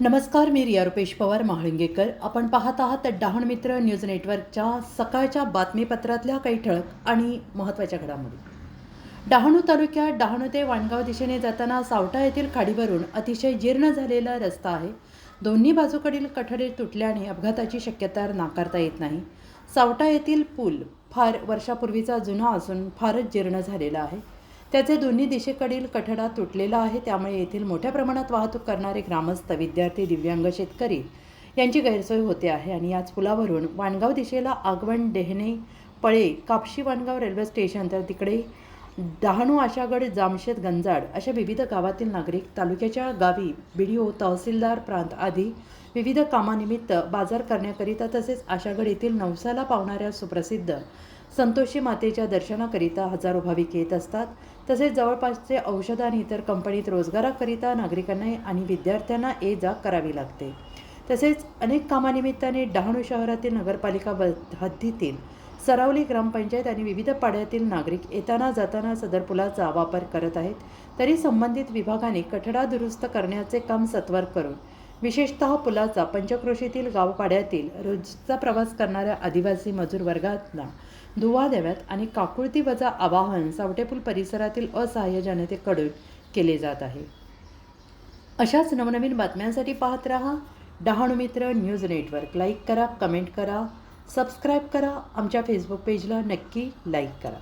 नमस्कार मी रिया रुपेश पवार महाळिंगेकर. आपण पाहत आहात डहाण मित्र न्यूज नेटवर्कच्या सकाळच्या बातमीपत्रातल्या काही ठळक आणि महत्त्वाच्या घडामोडी. डहाणू तालुक्यात डहाणू ते वाणगाव दिशेने जाताना सावटा येथील खाडीवरून अतिशय जीर्ण झालेला रस्ता आहे. दोन्ही बाजूकडील कठडे तुटल्याने अपघाताची शक्यता नाकारता येत नाही. सावटा येथील पूल फार वर्षापूर्वीचा जुना असून फारच जीर्ण झालेला आहे. त्याचे दोन्ही दिशेकडील कठडा तुटलेला आहे. त्यामुळे येथील मोठ्या प्रमाणात वाहतूक करणारे ग्रामस्थ विद्यार्थी दिव्यांग शेतकरी यांची गैरसोय होते आहे. आणि याच पुलावरून वाणगाव दिशेला आगवण डेहणे पळे कापशी वाणगाव रेल्वे स्टेशन तर तिकडे डहाणू आशागड जामशेद गंजाड अशा विविध गावातील नागरिक तालुक्याच्या गावी बी डी ओ तहसीलदार प्रांत आदी विविध कामानिमित्त बाजार करण्याकरिता तसेच आशागड येथील नवसाला पावणाऱ्या सुप्रसिद्ध संतोषी मातेच्या दर्शनाकरिता हजारो भाविक येत असतात. तसेच जवळपासचे औषध आणि इतर कंपनीत रोजगाराकरिता नागरिकांना आणि विद्यार्थ्यांना ये जा करावी लागते. तसेच अनेक कामानिमित्ताने डहाणू शहरातील नगरपालिका हद्दीतील सरावली ग्रामपंचायत आणि विविध पाड्यातील नागरिक येताना जाताना सदर पुलाचा वापर करत आहेत. तरी संबंधित विभागाने कठडा दुरुस्त करण्याचे काम सत्वर करून विशेषतः पुलाचा पंचक्रोशीतील गावपाड्यातील रोजचा प्रवास करणाऱ्या आदिवासी मजूर वर्गांना दुवा द्याव्यात आणि काकुळती वजा आवाहन सावटेपूल परिसरातील असहाय्य जनतेकडून केले जात आहे. अशाच नवनवीन बातम्यांसाठी पाहत रहा. Dahanu Mitra news network. Like करा कमेंट करा सबस्क्राईब करा. आमच्या फेसबुक पेजला नक्की लाईक करा.